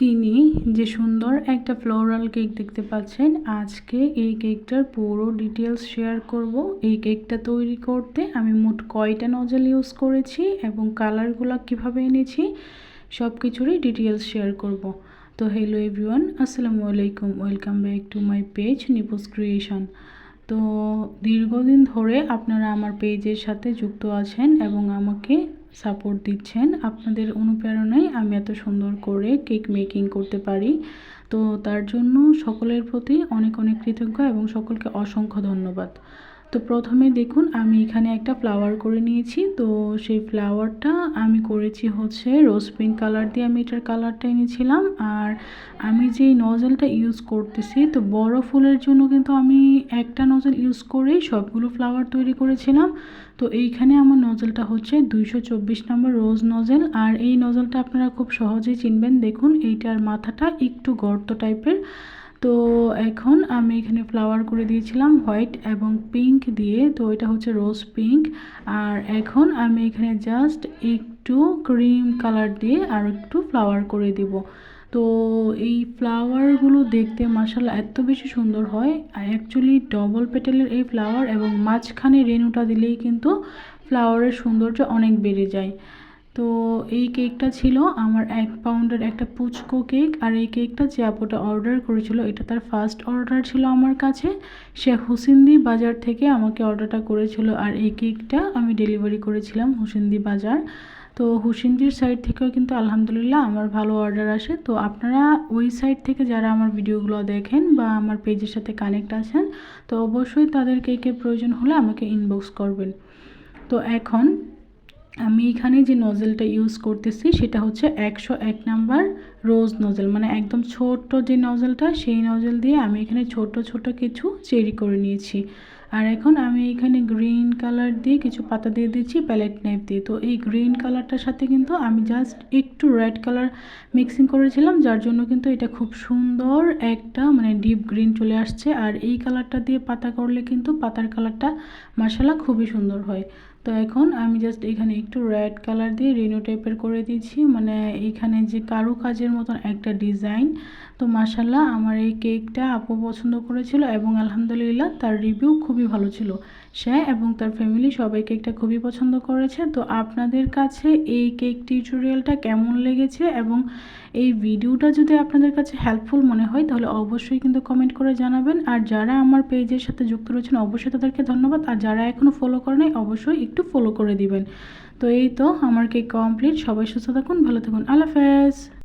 Skinny যে সুন্দর একটা ফ্লোরাল কেক দেখতে পাচ্ছেন। আজকে এই কেকটার পুরো ডিটেলস শেয়ার করব। এই কেকটা তৈরি করতে আমি মোট কয়টা নজল ইউজ করেছি এবং কালারগুলো কীভাবে এনেছি সব কিছুরই ডিটেলস শেয়ার করব। তো হ্যালো এভরিওয়ান আসসালামু আলাইকুম welcome back to my page নিপোস creation তো দীর্ঘদিন ধরে আপনারা আমার পেজের সাথে যুক্ত আছেন এবং আমাকে সাপোর্ট দিচ্ছেন আপনাদের অনুপ্রেরণায় আমি এত সুন্দর করে কেক মেকিং করতে পারি। তো তার জন্য সকলের প্রতি অনেক অনেক কৃতজ্ঞ এবং সকলকে অসংখ্য ধন্যবাদ। তো প্রথমে দেখুন, আমি এখানে একটা ফ্লাওয়ার করে নিয়েছি। তো সেই ফ্লাওয়ারটা আমি করেছি হচ্ছে রোজ পিঙ্ক কালার দিয়ে আমি এটার কালারটা এনেছিলাম। আর আমি যেই নজলটা ইউজ করতেছি, তো বড় ফুলের জন্য কিন্তু আমি একটা নজল ইউজ করেই সবগুলো ফ্লাওয়ার তৈরি করেছিলাম। তো এইখানে আমার নজলটা হচ্ছে দুইশো চব্বিশ নম্বর রোজ নজল আর এই নজলটা আপনারা খুব সহজেই চিনবেন। দেখুন, এইটার মাথাটা একটু গর্ত টাইপের তো এখন আমি এখানে ফ্লাওয়ার করে দিয়েছিলাম হোয়াইট এবং পিঙ্ক দিয়ে, তো এটা হচ্ছে রোজ পিঙ্ক আর এখন আমি এখানে জাস্ট একটু ক্রিম কালার দিয়ে আর একটু ফ্লাওয়ার করে দিব। তো এই ফ্লাওয়ারগুলো দেখতে মাসাল এত বেশি সুন্দর হয়। অ্যাকচুয়ালি ডবল পেটেলের এই ফ্লাওয়ার এবং মাঝখানে রেনুটা দিলেই কিন্তু ফ্লাওয়ারের সৌন্দর্য অনেক বেড়ে যায়। তো এই কেকটা ছিল আমার এক পাউন্ডের একটা পুচকো কেক, আর এই কেকটা যে আপুটা অর্ডার করেছিল, এটা তার ফার্স্ট অর্ডার ছিল আমার কাছে। সে হুসিন্দি বাজার থেকে আমাকে অর্ডারটা করেছিল, আর এই কেকটা আমি ডেলিভারি করেছিলাম হুসিন্দি বাজার। তো হুসিন্দির সাইড থেকেও কিন্তু আলহামদুলিল্লাহ আমার ভালো অর্ডার আসে। তো আপনারা ওই সাইড থেকে যারা আমার ভিডিওগুলো দেখেন বা আমার পেজের সাথে কানেক্ট আছেন, তো অবশ্যই তাদের কেকের প্রয়োজন হলে আমাকে ইনবক্স করবেন। তো এখন আমি এখানে যে নজেলটা ইউজ করতেছি, সেটা হচ্ছে একশো এক নাম্বার রোজ নজেল মানে একদম ছোট্ট যে নজেলটা সেই নজেল দিয়ে আমি এখানে ছোট ছোট কিছু চেরি করে নিয়েছি। আর এখন আমি এখানে গ্রিন কালার দিয়ে কিছু পাতা দিয়ে দিচ্ছি প্যালেট নাইফ দিয়ে। তো এই গ্রিন কালারটার সাথে কিন্তু আমি জাস্ট একটু রেড কালার মিক্সিং করেছিলাম, যার জন্য কিন্তু এটা খুব সুন্দর একটা মানে ডিপ গ্রিন চলে আসছে। আর এই কালারটা দিয়ে পাতা করলে কিন্তু পাতার কালারটা মশালা খুবই সুন্দর হয়। তো এখন আমি জাস্ট এখানে একটু রেড কালার দিয়ে রেনো টাইপের করে দিয়েছি। মানে এখানে যে কারু কাজের মতন একটা ডিজাইন তো মাসাল্লাহ আমার এই কেকটা আপু পছন্দ করেছিল এবং আলহামদুলিল্লাহ তার রিভিউ খুবই ভালো ছিল। সে এবং তার ফ্যামিলি সবাই কেকটা খুবই পছন্দ করেছে। তো আপনাদের কাছে এই কেক টিউটোরিয়ালটা কেমন লেগেছে এবং এই ভিডিওটা যদি আপনাদের কাছে হেল্পফুল মনে হয়, তাহলে অবশ্যই কিন্তু কমেন্ট করে জানাবেন। আর যারা আমার পেজের সাথে যুক্ত রয়েছেন, অবশ্যই তাদেরকে ধন্যবাদ। আর যারা এখনও ফলো করে নাই, অবশ্যই একটু ফলো করে দিবেন। তো এই তো, আমার কেক কমপ্লিট সবাই সুস্থ থাকুন, ভালো থাকুন। আল্লাহ হাফেজ।